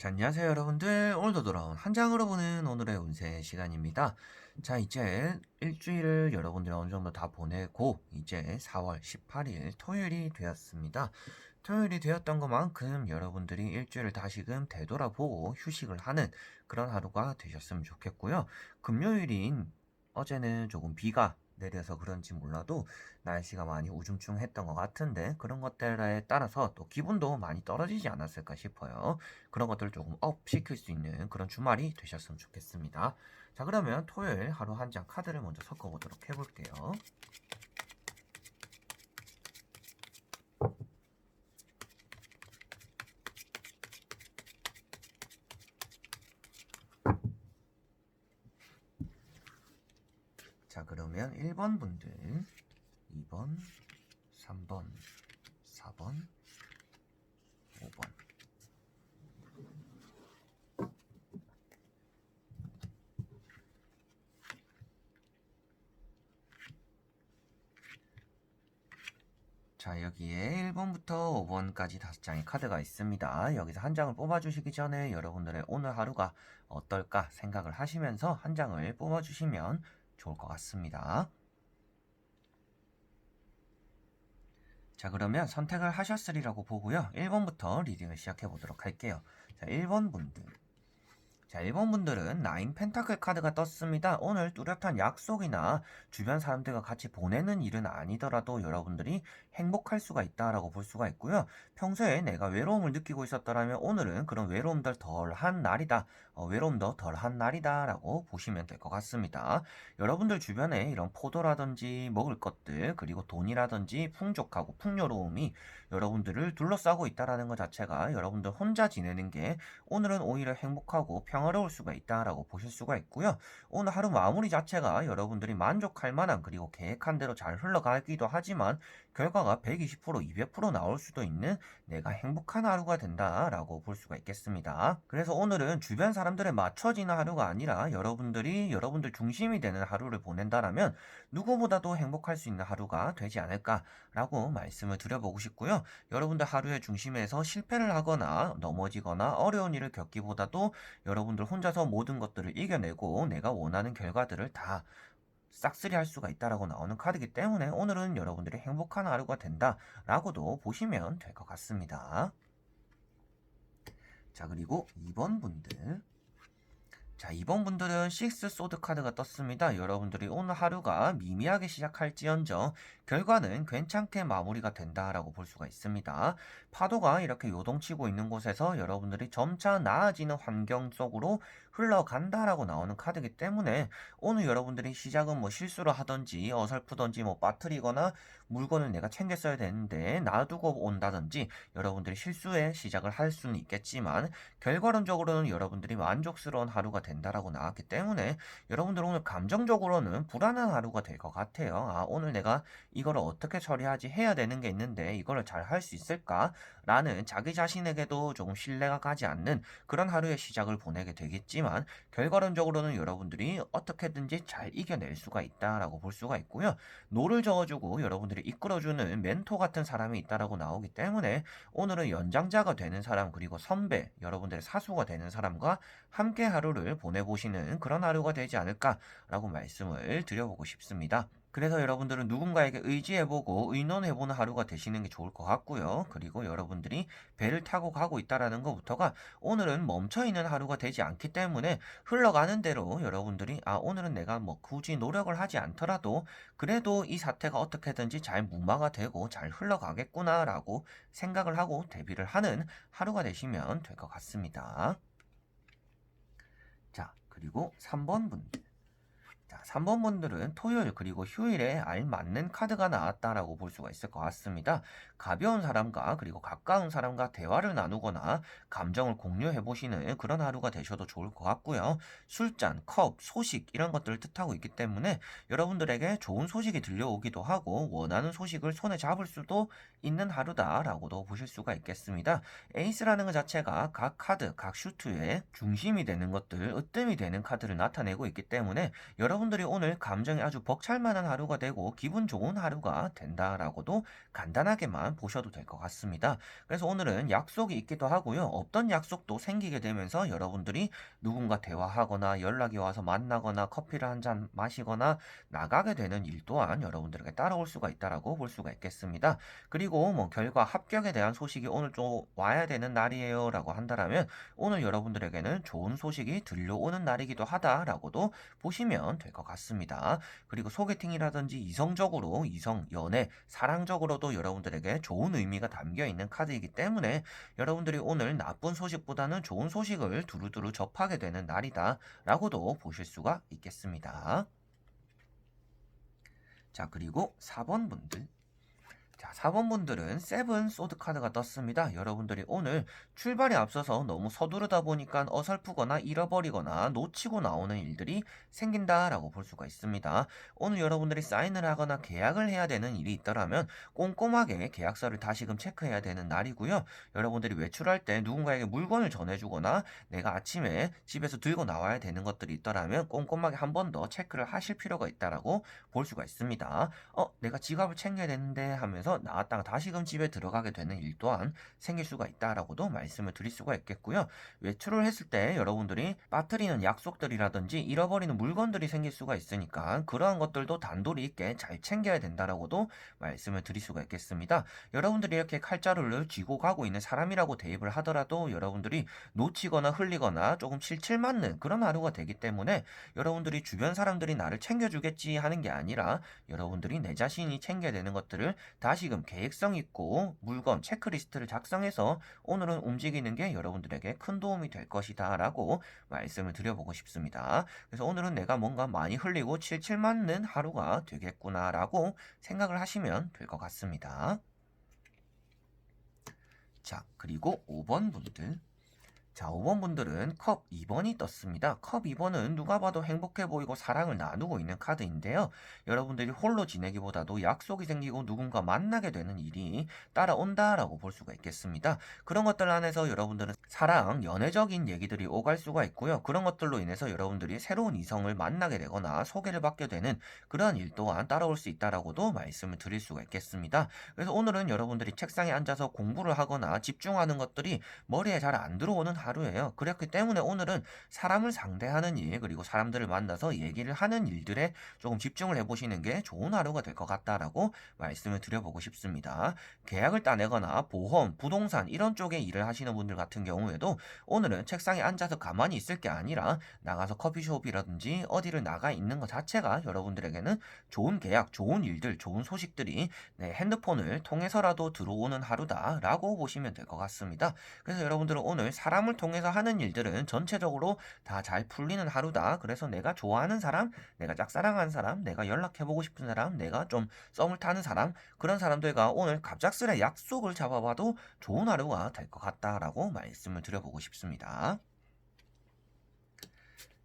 자, 안녕하세요, 여러분들. 오늘도 돌아온 한 장으로 보는 오늘의 운세 시간입니다. 자, 이제 일주일을 여러분들 어느 정도 다 보내고, 이제 4월 18일 토요일이 되었습니다. 토요일이 되었던 것만큼 여러분들이 일주일을 다시금 되돌아보고 휴식을 하는 그런 하루가 되셨으면 좋겠고요. 금요일인 어제는 조금 비가 내려서 그런지 몰라도 날씨가 많이 우중충했던 것 같은데 그런 것들에 따라서 또 기분도 많이 떨어지지 않았을까 싶어요. 그런 것들을 조금 업 시킬 수 있는 그런 주말이 되셨으면 좋겠습니다. 자, 그러면 토요일 하루 한 장 카드를 먼저 섞어보도록 해볼게요. 자, 그러면 1번 분들, 2번, 3번, 4번, 5번. 자, 여기에 1번부터 5번까지 다섯 장의 카드가 있습니다. 여기서 한 장을 뽑아주시기 전에 여러분들의 오늘 하루가 어떨까 생각을 하시면서 한 장을 뽑아주시면 좋을 것 같습니다. 자, 그러면 선택을 하셨으리라고 보고요. 1번부터 리딩을 시작해 보도록 할게요. 자, 1번 분들. 자, 1번 분들은 나인 펜타클 카드가 떴습니다. 오늘 뚜렷한 약속이나 주변 사람들과 같이 보내는 일은 아니더라도 여러분들이 행복할 수가 있다라고 볼 수가 있고요. 평소에 내가 외로움을 느끼고 있었더라면 오늘은 그런 외로움들 덜한 날이다. 어, 외로움도 덜한 날이다라고 보시면 될 것 같습니다. 여러분들 주변에 이런 포도라든지 먹을 것들 그리고 돈이라든지 풍족하고 풍요로움이 여러분들을 둘러싸고 있다라는 것 자체가 여러분들 혼자 지내는 게 오늘은 오히려 행복하고 평 화로울 수가 있다라고 보실 수가 있고요. 오늘 하루 마무리 자체가 여러분들이 만족할 만한 그리고 계획한 대로 잘 흘러가기도 하지만 결과가 120% 200% 나올 수도 있는 내가 행복한 하루가 된다라고 볼 수가 있겠습니다. 그래서 오늘은 주변 사람들에 맞춰지는 하루가 아니라 여러분들이 여러분들 중심이 되는 하루를 보낸다라면 누구보다도 행복할 수 있는 하루가 되지 않을까라고 말씀을 드려보고 싶고요. 여러분들 하루의 중심에서 실패를 하거나 넘어지거나 어려운 일을 겪기보다도 여러분 들 혼자서 모든 것들을 이겨내고 내가 원하는 결과들을 다 싹쓸이 할 수가 있다라고 나오는 카드이기 때문에 오늘은 여러분들이 행복한 하루가 된다라고도 보시면 될 것 같습니다. 자, 그리고 2번 분들. 자, 2번 분들은 6 소드 카드가 떴습니다. 여러분들이 오늘 하루가 미미하게 시작할지언정 결과는 괜찮게 마무리가 된다라고 볼 수가 있습니다. 파도가 이렇게 요동치고 있는 곳에서 여러분들이 점차 나아지는 환경 속으로 흘러간다라고 나오는 카드이기 때문에 오늘 여러분들이 시작은 뭐 실수를 하든지 어설프든지 뭐 빠뜨리거나 물건을 내가 챙겼어야 되는데 놔두고 온다든지 여러분들이 실수에 시작을 할 수는 있겠지만 결과론적으로는 여러분들이 만족스러운 하루가 된다라고 나왔기 때문에 여러분들 오늘 감정적으로는 불안한 하루가 될 것 같아요. 아, 오늘 내가 이거를 어떻게 처리하지 해야 되는 게 있는데 이거를 잘 할 수 있을까? 라는 자기 자신에게도 조금 신뢰가 가지 않는 그런 하루의 시작을 보내게 되겠지만 결과론적으로는 여러분들이 어떻게든지 잘 이겨낼 수가 있다라고 볼 수가 있고요. 노를 저어주고 여러분들이 이끌어주는 멘토 같은 사람이 있다라고 나오기 때문에 오늘은 연장자가 되는 사람 그리고 선배 여러분들의 사수가 되는 사람과 함께 하루를 보내보시는 그런 하루가 되지 않을까라고 말씀을 드려보고 싶습니다. 그래서 여러분들은 누군가에게 의지해보고 의논해보는 하루가 되시는 게 좋을 것 같고요. 그리고 여러분들이 배를 타고 가고 있다라는 것부터가 오늘은 멈춰있는 하루가 되지 않기 때문에 흘러가는 대로 여러분들이 아 오늘은 내가 뭐 굳이 노력을 하지 않더라도 그래도 이 사태가 어떻게든지 잘 무마가 되고 잘 흘러가겠구나라고 생각을 하고 대비를 하는 하루가 되시면 될 것 같습니다. 자, 그리고 3번 분들. 자, 3번 분들은 토요일 그리고 휴일에 알맞는 카드가 나왔다라고 볼 수가 있을 것 같습니다. 가벼운 사람과 그리고 가까운 사람과 대화를 나누거나 감정을 공유해 보시는 그런 하루가 되셔도 좋을 것 같고요. 술잔, 컵, 소식 이런 것들을 뜻하고 있기 때문에 여러분들에게 좋은 소식이 들려오기도 하고 원하는 소식을 손에 잡을 수도 있는 하루다라고도 보실 수가 있겠습니다. 에이스라는 것 자체가 각 카드, 각 슈트의 중심이 되는 것들, 으뜸이 되는 카드를 나타내고 있기 때문에 여러분 여러분들이 오늘 감정이 아주 벅찰만한 하루가 되고 기분 좋은 하루가 된다라고도 간단하게만 보셔도 될 것 같습니다. 그래서 오늘은 약속이 있기도 하고요. 없던 약속도 생기게 되면서 여러분들이 누군가 대화하거나 연락이 와서 만나거나 커피를 한 잔 마시거나 나가게 되는 일 또한 여러분들에게 따라올 수가 있다라고 볼 수가 있겠습니다. 그리고 뭐 결과 합격에 대한 소식이 오늘 좀 와야 되는 날이에요라고 한다라면 오늘 여러분들에게는 좋은 소식이 들려오는 날이기도 하다라고도 보시면 될것 같습니다. 그리고 소개팅이라든지 이성적으로 이성 연애 사랑적으로도 여러분들에게 좋은 의미가 담겨 있는 카드이기 때문에 여러분들이 오늘 나쁜 소식보다는 좋은 소식을 두루두루 접하게 되는 날이다 라고도 보실 수가 있겠습니다. 자, 그리고 4번 분들. 자, 4번 분들은 세븐 소드 카드가 떴습니다. 여러분들이 오늘 출발에 앞서서 너무 서두르다 보니까 어설프거나 잃어버리거나 놓치고 나오는 일들이 생긴다라고 볼 수가 있습니다. 오늘 여러분들이 사인을 하거나 계약을 해야 되는 일이 있더라면 꼼꼼하게 계약서를 다시금 체크해야 되는 날이고요. 여러분들이 외출할 때 누군가에게 물건을 전해주거나 내가 아침에 집에서 들고 나와야 되는 것들이 있더라면 꼼꼼하게 한 번 더 체크를 하실 필요가 있다라고 볼 수가 있습니다. 어, 내가 지갑을 챙겨야 되는데 하면서 나왔다가 다시금 집에 들어가게 되는 일 또한 생길 수가 있다라고도 말씀을 드릴 수가 있겠고요. 외출을 했을 때 여러분들이 빠뜨리는 약속들이라든지 잃어버리는 물건들이 생길 수가 있으니까 그러한 것들도 단도리 있게 잘 챙겨야 된다라고도 말씀을 드릴 수가 있겠습니다. 여러분들이 이렇게 칼자루를 쥐고 가고 있는 사람이라고 대입을 하더라도 여러분들이 놓치거나 흘리거나 조금 칠칠 맞는 그런 하루가 되기 때문에 여러분들이 주변 사람들이 나를 챙겨주겠지 하는 게 아니라 여러분들이 내 자신이 챙겨야 되는 것들을 다시 금 계획성 있고 물건 체크리스트를 작성해서 오늘은 움직이는 게 여러분들에게 큰 도움이 될 것이다 라고 말씀을 드려보고 싶습니다. 그래서 오늘은 내가 뭔가 많이 흘리고 칠칠 맞는 하루가 되겠구나 라고 생각을 하시면 될 것 같습니다. 자, 그리고 5번 분들. 자, 5번 분들은 컵 2번이 떴습니다. 컵 2번은 누가 봐도 행복해 보이고 사랑을 나누고 있는 카드인데요. 여러분들이 홀로 지내기보다도 약속이 생기고 누군가 만나게 되는 일이 따라온다라고 볼 수가 있겠습니다. 그런 것들 안에서 여러분들은 사랑, 연애적인 얘기들이 오갈 수가 있고요. 그런 것들로 인해서 여러분들이 새로운 이성을 만나게 되거나 소개를 받게 되는 그러한 일 또한 따라올 수 있다라고도 말씀을 드릴 수가 있겠습니다. 그래서 오늘은 여러분들이 책상에 앉아서 공부를 하거나 집중하는 것들이 머리에 잘 안 들어오는 하루예요. 그렇기 때문에 오늘은 사람을 상대하는 일 그리고 사람들을 만나서 얘기를 하는 일들에 조금 집중을 해보시는 게 좋은 하루가 될 것 같다라고 말씀을 드려보고 싶습니다. 계약을 따내거나 보험, 부동산 이런 쪽에 일을 하시는 분들 같은 경우에도 오늘은 책상에 앉아서 가만히 있을 게 아니라 나가서 커피숍이라든지 어디를 나가 있는 것 자체가 여러분들에게는 좋은 계약, 좋은 일들, 좋은 소식들이 네, 핸드폰을 통해서라도 들어오는 하루다라고 보시면 될 것 같습니다. 그래서 여러분들은 오늘 사람을 통해서 하는 일들은 전체적으로 다 잘 풀리는 하루다. 그래서 내가 좋아하는 사람, 내가 짝사랑하는 사람, 내가 연락해보고 싶은 사람, 내가 좀 썸을 타는 사람, 그런 사람들과 오늘 갑작스레 약속을 잡아봐도 좋은 하루가 될 것 같다라고 말씀을 드려보고 싶습니다.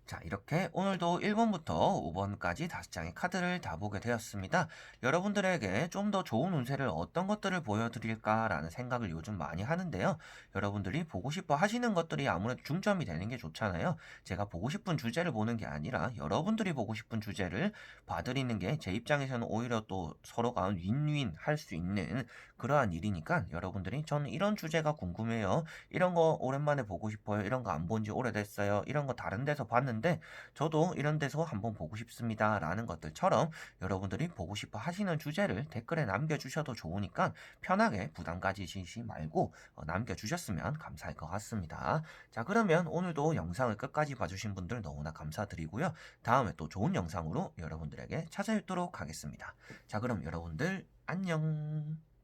자, 이렇게 오늘도 1번부터 5번까지 5장의 카드를 다 보게 되었습니다. 여러분들에게 좀 더 좋은 운세를 어떤 것들을 보여드릴까라는 생각을 요즘 많이 하는데요. 여러분들이 보고 싶어 하시는 것들이 아무래도 중점이 되는 게 좋잖아요. 제가 보고 싶은 주제를 보는 게 아니라 여러분들이 보고 싶은 주제를 봐드리는 게 제 입장에서는 오히려 또 서로가 윈윈 할 수 있는 그러한 일이니까 여러분들이 저는 이런 주제가 궁금해요. 이런 거 오랜만에 보고 싶어요. 이런 거 안 본 지 오래됐어요. 이런 거 다른 데서 봤는데 저도 이런 데서 한번 보고 싶습니다. 라는 것들처럼 여러분들이 보고 싶어 하시는 주제를 댓글에 남겨주셔도 좋으니까 편하게 부담 가지시지 말고 어, 남겨주셨으면 감사할 것 같습니다. 자, 그러면 오늘도 영상을 끝까지 봐주신 분들 너무나 감사드리고요. 다음에 또 좋은 영상으로 여러분들에게 찾아뵙도록 하겠습니다. 자, 그럼 여러분들 안녕.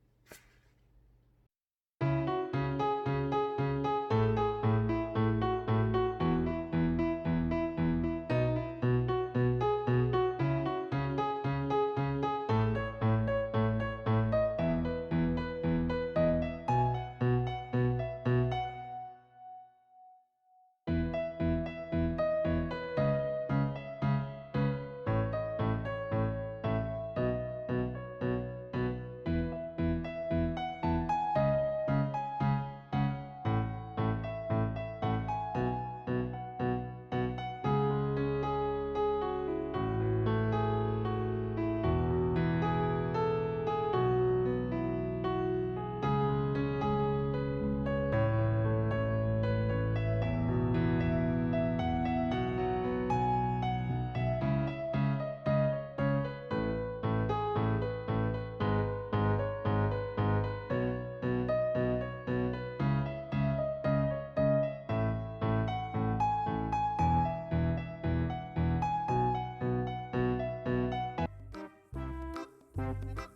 Música